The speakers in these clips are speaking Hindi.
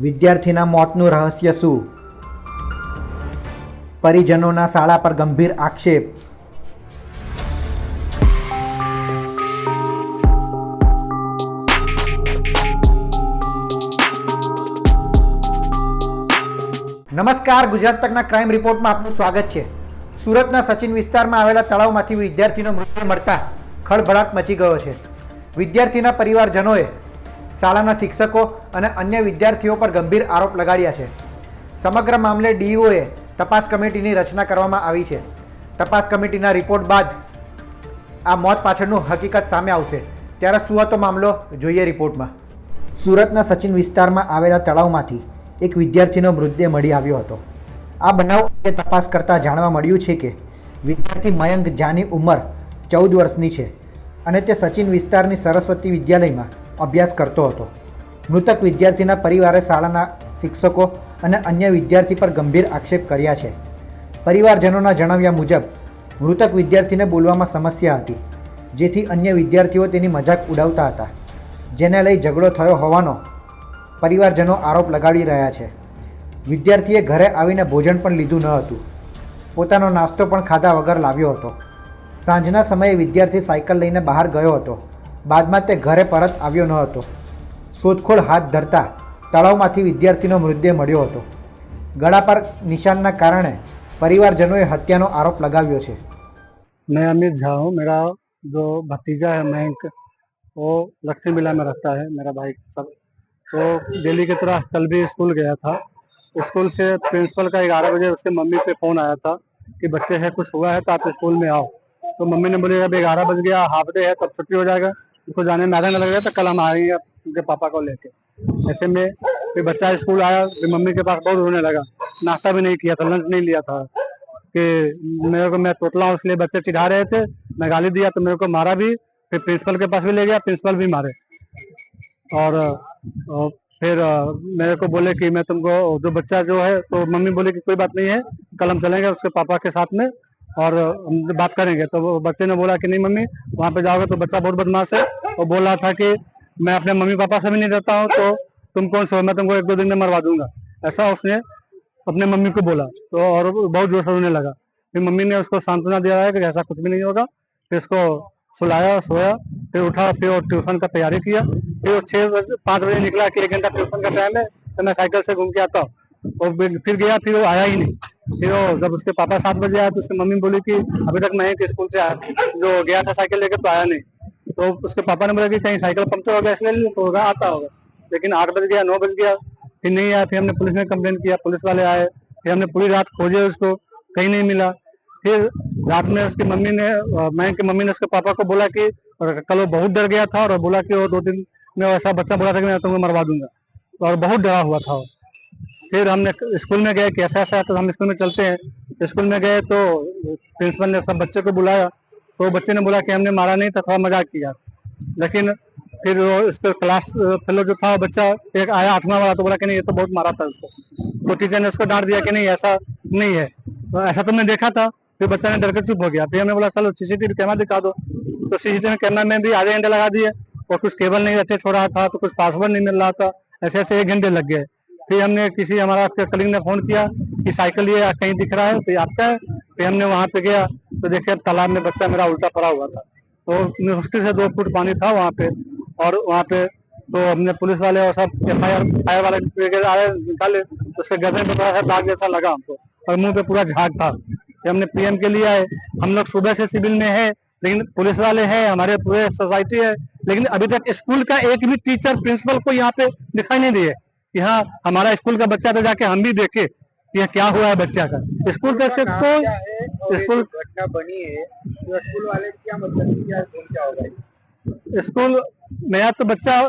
વિદ્યાર્થીના મોતનું રહસ્ય શું? પરિજનોના શાળા પર ગંભીર આક્ષેપ. નમસ્કાર, ગુજરાત તકના ક્રાઇમ રિપોર્ટમાં આપનું સ્વાગત છે. સુરતના સચિન વિસ્તારમાં આવેલા તળાવમાંથી વિદ્યાર્થીનો મૃત્યુ મળતા ખળભળાટ મચી ગયો છે. વિદ્યાર્થીના પરિવારજનોએ શાળાના શિક્ષકો અને અન્ય વિદ્યાર્થીઓ પર ગંભીર આરોપ લગાડ્યા છે. સમગ્ર મામલે ડીઓએ તપાસ કમિટીની રચના કરવામાં આવી છે. તપાસ કમિટીના રિપોર્ટ બાદ આ મોત પાછળનું હકીકત સામે આવશે. ત્યારે શું હતો મામલો જોઈએ રિપોર્ટમાં. સુરતના સચિન વિસ્તારમાં આવેલા તળાવમાંથી એક વિદ્યાર્થીનો મૃતદેહ મળી આવ્યો હતો. આ બનાવ અંગે તપાસ કરતાં જાણવા મળ્યું છે કે વિદ્યાર્થી મયંક જાની ઉંમર ચૌદ વર્ષની છે અને તે સચિન વિસ્તારની સરસ્વતી વિદ્યાલયમાં અભ્યાસ કરતો હતો. મૃતક વિદ્યાર્થીના પરિવારે શાળાના શિક્ષકો અને અન્ય વિદ્યાર્થી પર ગંભીર આક્ષેપ કર્યા છે. પરિવારજનોના જણાવ્યા મુજબ, મૃતક વિદ્યાર્થીને બોલવામાં સમસ્યા હતી, જેથી અન્ય વિદ્યાર્થીઓ તેની મજાક ઉડાવતા હતા, જેને લઈ ઝઘડો થયો હોવાનો પરિવારજનો આરોપ લગાડી રહ્યા છે. વિદ્યાર્થીએ ઘરે આવીને ભોજન પણ લીધું ન હતું. પોતાનો નાસ્તો પણ ખાધા વગર લાવ્યો હતો. સાંજના સમયે વિદ્યાર્થી સાયકલ લઈને બહાર ગયો હતો. બાદમાં તે ઘરે પરત આવ્યો ન હતો શોધખોળ હાથ ધરતા તળાવમાંથી વિદ્યાર્થીનો મૃતદેહ મળ્યો હતો ગળા પર નિશાનના કારણે પરિવારજનોએ હત્યાનો આરોપ લગાવ્યો છે मैं अमित झा हूँ मेरा जो भतीजा है मयंक वो लक्ष्मी मिला में रहता है मेरा भाई सब तो डेली की तरह कल भी स्कूल गया था स्कूल से प्रिंसिपल का ग्यारह बजे उसके मम्मी पे फोन आया था कि बच्चे है कुछ हुआ है तो आप स्कूल में आओ तो मम्मी ने बोली अब ग्यारह बज गया हाफ डे है तब छुट्टी हो जाएगा उसको जाने में आधा न लगेगा तो कल हम आएँगे उनके पापा को लेके। ऐसे में फिर बच्चा स्कूल आया, फिर मम्मी के पास बहुत रोने लगा। नाश्ता भी नहीं किया था लंच नहीं लिया था। कि मेरे को, मैं तोतला हूँ, इसलिए बच्चे चिढ़ा रहे थे। मैं गाली दिया तो मेरे को मारा भी, फिर प्रिंसिपल के पास भी ले गया प्रिंसिपल भी मारे। और फिर, मेरे को बोले कि मैं तुमको, जो बच्चा जो है तो मम्मी बोले कि कोई बात नहीं है, कल हम चलेंगे उसके पापा के साथ में। और हम बात करेंगे। तो बच्चे ने बोला कि नहीं मम्मी, वहाँ पे जाओगे तो बच्चा बहुत बदमाश है। और बोल रहा था कि मैं अपने मम्मी पापा से भी नहीं रहता हूँ तो तुम कौन से हो? मैं तुमको एक दो दिन में मरवा दूँगा। ऐसा उसने अपने मम्मी को बोला। तो और बहुत ज़ोर से रोने लगा। फिर मम्मी ने उसको सांत्वना दिया है कि ऐसा कुछ भी नहीं होगा। फिर उसको सुलाया, सोया, फिर उठा, फिर वो ट्यूशन का तैयारी किया। फिर छह बजे, पाँच बजे निकला कि एक घंटा ट्यूशन का टाइम है तो मैं साइकिल से घूम के आता हूँ। और फिर गया, फिर वो आया ही नहीं। फिर वो जब उसके पापा सात बजे आया तो उसकी मम्मी बोली कि अभी तक मैं स्कूल से आया जो गया था साइकिल लेकर तो आया नहीं। तो उसके पापा ने बोला कि कहीं साइकिल पंक्चर हो गया, इसलिए तो होगा, आता होगा। लेकिन आठ बज गया, नौ बज गया, फिर नहीं आया, फिर हमने पुलिस में कंप्लेन किया, पुलिस वाले आए, फिर हमने पूरी रात खोजे उसको, कहीं नहीं मिला। फिर रात में उसकी मम्मी ने मैं की मम्मी ने उसके पापा को बोला कि कल वो बहुत डर गया था, और बोला कि वो दो दिन में ऐसा बच्चा बोला था कि मैं तुमको मरवा दूँगा। और बहुत डरा हुआ था फिर हमने स्कूल में गए कि ऐसा ऐसा तो हम स्कूल में चलते हैं। स्कूल में गए तो प्रिंसिपल ने सब बच्चे को बुलाया। तो बच्चे ने बोला कि हमने मारा नहीं था, थोड़ा मज़ाक किया। लेकिन फिर वो इसका क्लास फेलो जो था, बच्चा एक आया आठवां वाला तो बोला कि नहीं, ये तो बहुत मारा था उसको तो टीचर ने उसको डांट दिया कि नहीं, ऐसा नहीं है। तो ऐसा तुमने देखा था, फिर बच्चा ने डर कर चुप हो गया। फिर हमने बोला, चलो सीसीटीवी कैमरा दिखा दो। तो सीसीटीवी कैमरा में भी आधे घंटे लगा दिए और कुछ केबल नहीं अच्छे छोड़ा था तो कुछ पासवर्ड नहीं मिल रहा था। ऐसे ऐसे एक घंटे लग गए। फिर हमने किसी हमारा कलीग ने फ़ोन किया कि साइकिल ये कहीं दिख रहा है तो आपका है। फिर हमने वहाँ पे गया तो देखे तालाब में बच्चा मेरा उल्टा पड़ा हुआ था। तो मुश्किल से दो फुट पानी था वहाँ पे, और वहाँ पे तो हमने पुलिस वाले और सब एफ़ आई आर फायर वाले आए, निकाले तो उसके गर्दन पे थोड़ा सा दाग जैसा लगा हमको, और मुँह पे पूरा झाग था। हमने पीएम के लिए आए। हम लोग सुबह से सिविल में है, लेकिन पुलिस वाले हैं, हमारे पूरे सोसाइटी है, लेकिन अभी तक स्कूल का एक भी टीचर, प्रिंसिपल को यहाँ पे दिखाई नहीं दिए। कि हाँ हमारा स्कूल का बच्चा तो जाके हम भी देखे कि यहाँ क्या हुआ है बच्चा का। स्कूल तरफ़ से नाम क्या कोई है और ये स्कूल- घटना बनी है तो स्कूल वाले क्या मतलब क्या भूमिका होगा? स्कूल मेरा तो बच्चा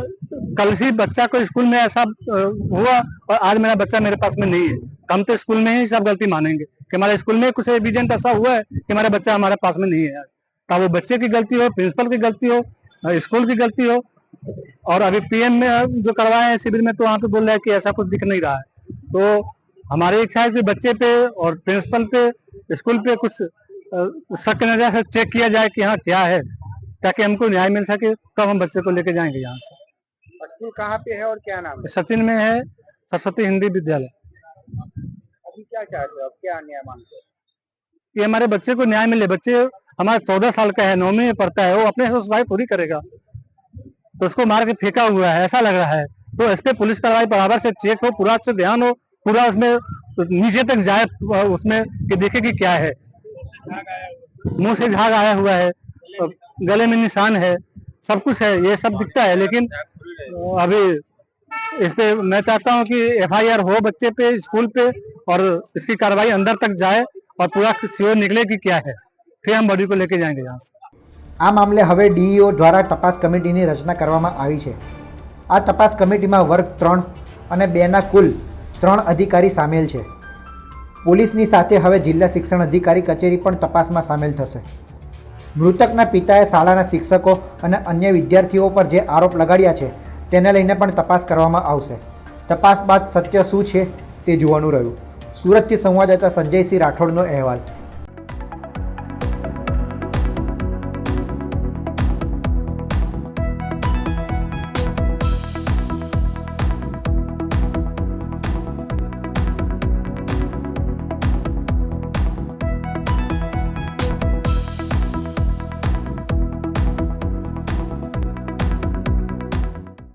कल ही बच्चा को स्कूल में ऐसा हुआ और आज मेरा बच्चा मेरे पास में नहीं है। हम तो स्कूल में ही सब गलती मानेंगे कि हमारे स्कूल में कुछ एविडेंट ऐसा हुआ है कि हमारा बच्चा हमारे पास में नहीं है तो वो बच्चे की गलती हो प्रिंसिपल की गलती हो स्कूल की गलती हो और अभी पीएम में जो करवाए हैं शिविर में तो वहाँ पे बोल रहे है कि ऐसा कुछ दिख नहीं रहा है। तो हमारे इच्छा है कि बच्चे पे और प्रिंसिपल पे स्कूल पे कुछ शक नज़र से चेक किया जाए कि हाँ क्या है ताकि हमको न्याय मिल सके। तब हम बच्चे को लेके जाएँगे यहाँ से। स्कूल कहाँ पे है और क्या नाम है? सचिन में है सरस्वती हिंदी विद्यालय। अभी क्या चाहते हो? अब क्या न्याय मांगते हो? कि हमारे बच्चे को न्याय मिले। बच्चे हमारे चौदह साल का है नौवीं में पढ़ता है वो अपने पूरी करेगा। तो उसको मार के फेंका हुआ है, ऐसा लग रहा है। तो इस पे पुलिस कार्रवाई बराबर से चेक हो, पूरा से ध्यान हो, पूरा उसमें नीचे तक जाए, उसमें कि देखे कि क्या है। मुँह से झाग आया हुआ है, गले में निशान है, सब कुछ है, ये सब दिखता है, लेकिन अभी इस पे मैं चाहता हूँ कि एफआईआर हो बच्चे पे, स्कूल पे, और इसकी कार्रवाई अंदर तक जाए, और पूरा सियोर निकले कि क्या है। फिर हम बॉडी को लेके जाएँगे यहाँ से। આ મામલે હવે ડીઈઓ દ્વારા તપાસ કમિટીની રચના કરવામાં આવી છે. આ તપાસ કમિટીમાં વર્ગ ત્રણ અને બેના કુલ ત્રણ અધિકારી સામેલ છે. પોલીસની સાથે હવે જિલ્લા શિક્ષણ અધિકારી કચેરી પણ તપાસમાં સામેલ થશે. મૃતકના પિતાએ શાળાના શિક્ષકો અને અન્ય વિદ્યાર્થીઓ પર જે આરોપ લગાડ્યા છે, તેને લઈને પણ તપાસ કરવામાં આવશે. તપાસ બાદ સત્ય શું છે તે જોવાનું રહ્યું. સુરતથી સંવાદદાતા સંજયસિંહ રાઠોડનો અહેવાલ.